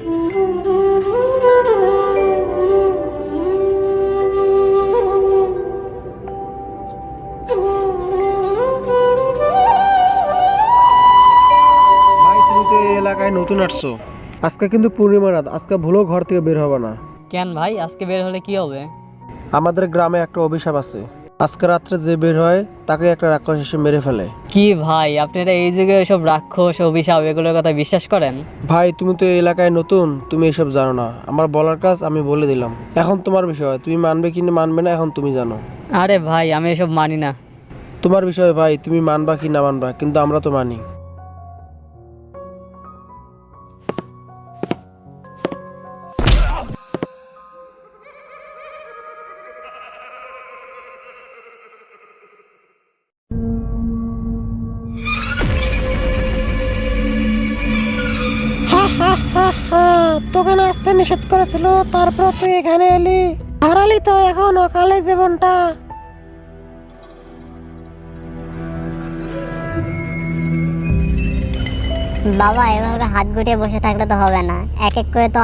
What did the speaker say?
ভাই তুমি তো এলাকায় নতুন আসছো। আজকে কিন্তু পূর্ণিমা রাত আজকে ভুলেও ঘর থেকে বের হবে না। কেন ভাই? আজকে বের হলে কি হবে? আমাদের গ্রামে একটা অভিশাপ আছে। আজকে রাত্রে যে বের হয় তাকে একটা রাক্ষস এসে মেরে ফেলে। কি ভাই আপনারা এই যুগে সব রাক্ষস অভিশাপ এগুলোর কথা বিশ্বাস করেন? ভাই তুমি তো এই এলাকায় নতুন তুমি এসব জানো না। আমার বলার কাজ আমি বলে দিলাম। এখন তোমার বিষয় তুমি মানবে কি না মানবে না এখন তুমি জানো। আরে ভাই আমি এসব মানি না। তোমার বিষয় ভাই তুমি মানবা কি না মানবা কিন্তু আমরা তো মানি। তোকে না নিষেধ করেছিল তারপর তুই এখানে এলি? হারালি তো এখন অকালে জীবনটা। বাবা, এভাবে হাত গুটিয়ে বসে থাকলে তো হবে না। এক এক করে তো